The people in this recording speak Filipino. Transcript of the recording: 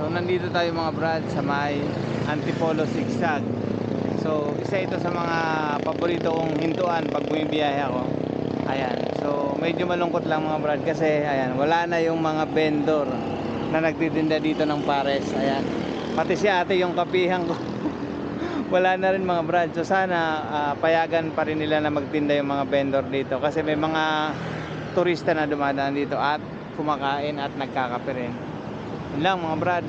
So nandito tayo mga brad sa may Antipolo Zigzag. So isa ito sa mga paborito kong hintuan pag bumibiyahe ako. Ayan. So medyo malungkot lang mga brad kasi ayan, wala na yung mga vendor na nagtitinda dito ng pares. Ayan. Pati si ate yung kapihan ko. wala na rin mga brad. So sana uh, payagan pa rin nila na magtinda yung mga vendor dito kasi may mga turista na dumadaan dito at kumakain at nagkakape rin. Yun lang mga brad.